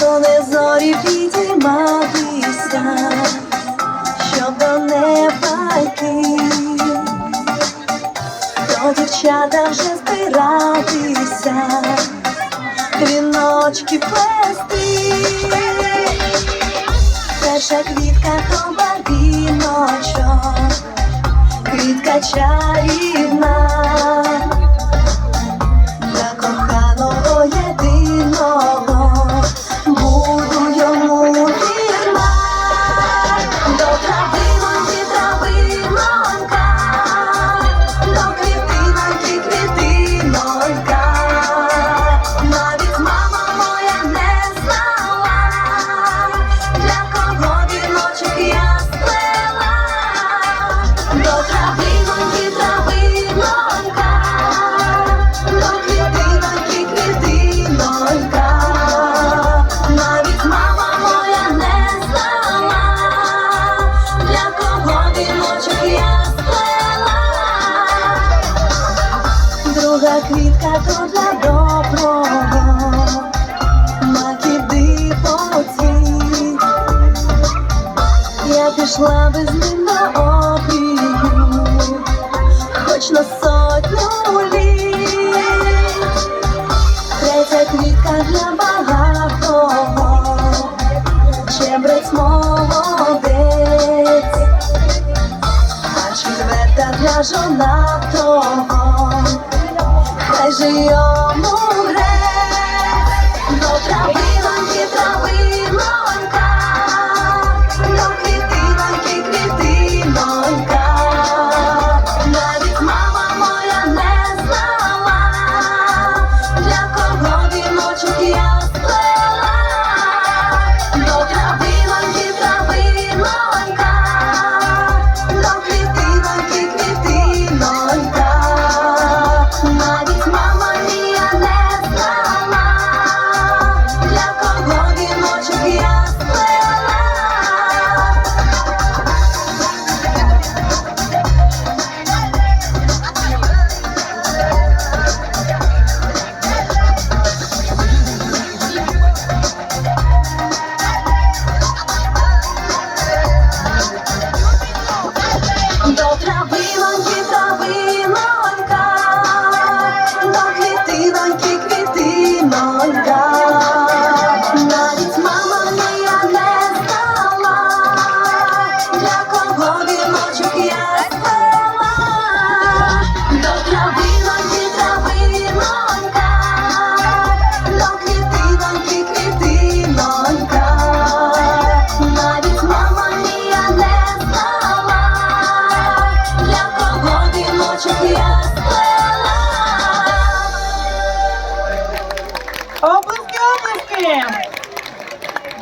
то не зорі підійматися, щоб до неба йти, то дівчата вже збиратися, віночки плести, перша квітка то барвіночок, квітка чай. Друга квітка то для доброго, маків дипоцвіт. Я пішла без ним на обрію, хоч на сотню літ. Третя квітка для багатого, чебрець молодець, а четверта для жонатого, хай же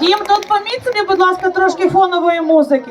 Дім, тут поміть будь ласка, трошки фонової музики.